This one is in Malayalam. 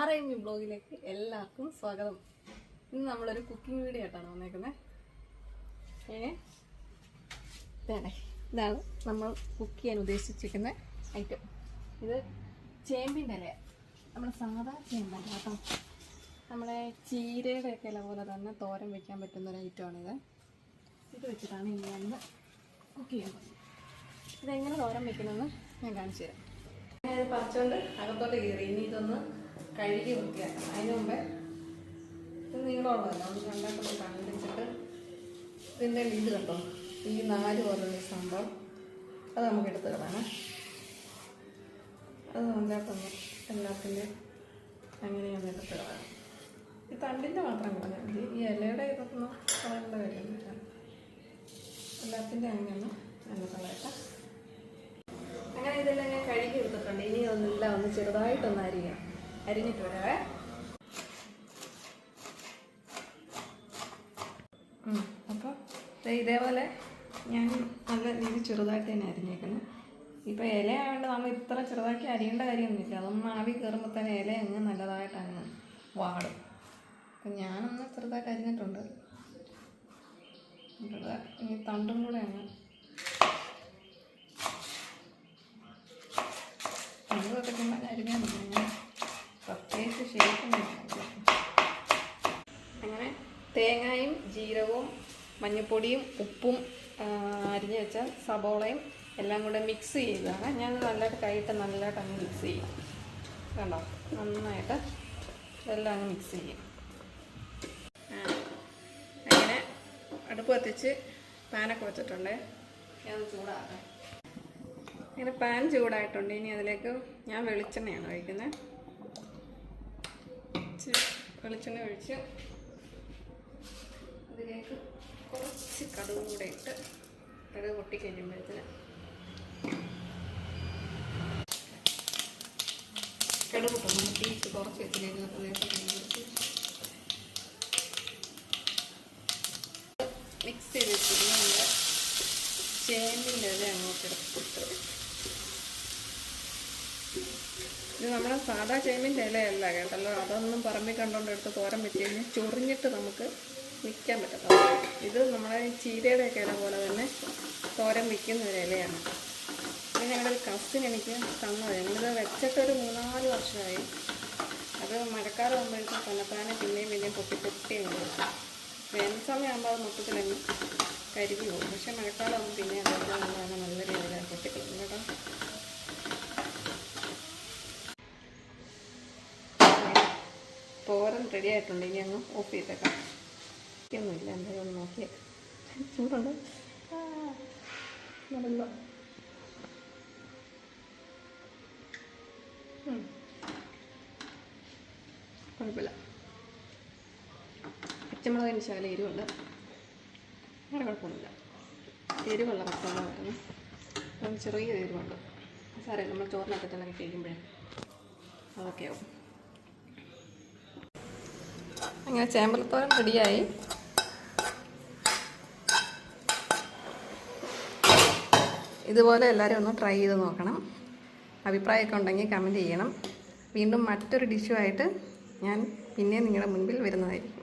ആർ ഐ ബ്ലോഗിലേക്ക് എല്ലാവർക്കും സ്വാഗതം. ഇന്ന് നമ്മളൊരു കുക്കിംഗ് വീഡിയോ ആയിട്ടാണ് വന്നേക്കുന്നത് ഏ? ഇതാണ്. ഇതാണ് നമ്മൾ കുക്ക് ചെയ്യാൻ ഉദ്ദേശിച്ചിരിക്കുന്ന ഐറ്റം ഇത് ചേമ്പിന്റെ ഇല നമ്മൾ സാധാ ചേമ്പല്ല കേട്ടോ. നമ്മുടെ ചീരയുടെ ഒക്കെ ഇല പോലെ തന്നെ തോരൻ വെക്കാൻ പറ്റുന്ന ഒരു ഐറ്റമാണിത് ഇത് വെച്ചിട്ടാണ് ഇനി നമ്മൾ കുക്ക് ചെയ്യുന്നത് ഇതെങ്ങനെ തോരൻ വെക്കണമെന്ന് ഞാൻ കാണിച്ചു തരാം ഞാനിത് പറിച്ചുകൊണ്ട് അകത്തോട്ട് കയറി ഇനി ഇതൊന്ന് കഴുകി വൃത്തിയാക്കണം അതിന് മുമ്പേ ഇത് നീളമുള്ളതല്ല. ഒന്ന് രണ്ടാമത്തെ കണ്ടിച്ചിട്ട് ഇതിന്റെ ഇത് കണ്ടോ ഈ നാല് പോലുള്ള സംഭവം അത് നമുക്ക് എടുത്ത് കളയണം. അത് നന്നായിട്ടൊന്ന് എല്ലാത്തിന്റെ അങ്ങനെയാണ് എടുത്ത് കളയണം. ഈ തണ്ടിന്റെ മാത്രം കളഞ്ഞാൽ മതി. ഈ ഇലയുടെ ഇതൊന്ന് കളയേണ്ട കാര്യമൊന്നുമില്ല എല്ലാത്തിന്റെ അങ്ങനെയൊന്ന് നല്ല കളയട്ടെ. അങ്ങനെ ഇതെല്ലാം ഞാൻ കഴുകി എടുത്തിട്ടുണ്ട്. ഇനി ഒന്നെല്ലാം ഒന്ന് ചെറുതായിട്ടൊന്ന് അരിഞ്ഞിട്ട് വരാവേ അപ്പോൾ ഇതേപോലെ ഞാൻ നല്ല രീതി ചെറുതായിട്ട് തന്നെ അരിഞ്ഞേക്കുന്നു ഇപ്പോൾ ഇല ആയതുകൊണ്ട് നമ്മൾ ഇത്ര ചെറുതാക്കി അരിയേണ്ട കാര്യമൊന്നുമില്ല. അതൊന്നും ആവി കയറുമ്പോൾ തന്നെ ഇല അങ്ങ് നല്ലതായിട്ട് അങ്ങ് വാടും. അപ്പം ഞാനൊന്ന് ചെറുതായിട്ട് അരിഞ്ഞിട്ടുണ്ട്. ഈ തണ്ടും കൂടെ അങ്ങ് അരിഞ്ഞു മതി അങ്ങനെ പ്രത്യേകിച്ച് ഷേപ്പൊന്നും അങ്ങനെ തേങ്ങയും ജീരകവും മഞ്ഞൾപ്പൊടിയും ഉപ്പും അരിഞ്ഞ് വെച്ച സബോളയും എല്ലാം കൂടെ മിക്സ് ചെയ്തതാണ് ഞാൻ നല്ലതായിട്ട് കൈയിട്ട് നല്ലതായിട്ട് അങ്ങ് മിക്സ് ചെയ്യും. കണ്ടോ? നന്നായിട്ട് എല്ലാം അങ്ങ് മിക്സ് ചെയ്യും. അങ്ങനെ അടുപ്പ് കത്തിച്ച് പാനൊക്കെ വെച്ചിട്ടുണ്ട്. ഞാൻ ചൂടാക്കാം. ഇങ്ങനെ പാൻ ചൂടായിട്ടുണ്ട്. ഇനി അതിലേക്ക് ഞാൻ വെളിച്ചെണ്ണയാണ് ഒഴിക്കുന്നത്. ഇച്ചിരി വെളിച്ചെണ്ണ ഒഴിച്ച് അതിലേക്ക് കുറച്ച് കടുകും കൂടെ ഇട്ട് കടുക് പൊട്ടിക്കഴിയുമ്പോഴത്തേന് കടുക് പൊട്ടുന്നു കുറച്ച് വെച്ചിലേക്ക് മിക്സ് ചെയ്ത് വെച്ചിട്ട് നമ്മൾ ചേമ്പിന്റെ ഇത് അങ്ങോട്ട് എടുത്തിട്ട് ഇത് നമ്മുടെ സാധാ ചേമ്പിന്റെ ഇലയല്ല കേട്ടല്ലോ അതൊന്നും പറമ്പിൽ കണ്ടോണ്ട് എടുത്ത് തോരൻ വെച്ച് കഴിഞ്ഞാൽ ചൊറിഞ്ഞിട്ട് നമുക്ക് വിൽക്കാൻ പറ്റത്തോ ഇത് നമ്മുടെ ചീരയുടെ ഒക്കെ ഇല പോലെ തന്നെ തോരൻ വിൽക്കുന്ന ഒരു ഇലയാണ്. ഇത് ഞങ്ങളുടെ ഒരു കസിൻ എനിക്ക് തന്നത് ഞങ്ങളിത് വെച്ചിട്ട് ഒരു മൂന്നാൽ വർഷമായി. അത് മഴക്കാലം ആകുമ്പോഴേക്കും തന്നെത്താനെ പിന്നെയും പിന്നെയും പൊട്ടി പൊട്ടി വരും വേനൽ സമയമാകുമ്പോൾ അത് മൊത്തത്തിലങ്ങ് കരിഞ്ഞു പോകും. പക്ഷേ മഴക്കാലം ആകുമ്പോൾ പിന്നെ അതൊക്കെ നല്ല രീതിയിൽ പൊട്ടിക്കളയും കേട്ടോ. തോരൻ റെഡി ആയിട്ടുണ്ട്. ഇനി അങ്ങ് ഓഫ് ചെയ്തേക്കാം. ഒന്നുമില്ല എന്തായാലും ഒന്ന് നോക്കിയേക്കാം ചൂടുണ്ട്? നടന്നോ. കുഴപ്പമില്ല. പച്ചമുളകിന് ശകലം എരിവുണ്ട്. അങ്ങനെ കുഴപ്പമൊന്നുമില്ല. എരിവുള്ള പച്ചമുളകായിരുന്നു അപ്പം ചെറിയ എരിവുണ്ട്. സാറേ നമ്മൾ ചോറിനകത്തെല്ലാം കഴിക്കുമ്പോഴേ അതൊക്കെ ആവും. അങ്ങനെ ചേമ്പലത്തോരൻ റെഡിയായി. ഇതുപോലെ എല്ലാവരും ഒന്ന് ട്രൈ ചെയ്ത് നോക്കണം. അഭിപ്രായമൊക്കെ ഉണ്ടെങ്കിൽ കമന്റ് ചെയ്യണം. വീണ്ടും മറ്റൊരു ഡിഷുമായിട്ട് ഞാൻ പിന്നെ നിങ്ങളുടെ മുൻപിൽ വരുന്നതായിരിക്കും.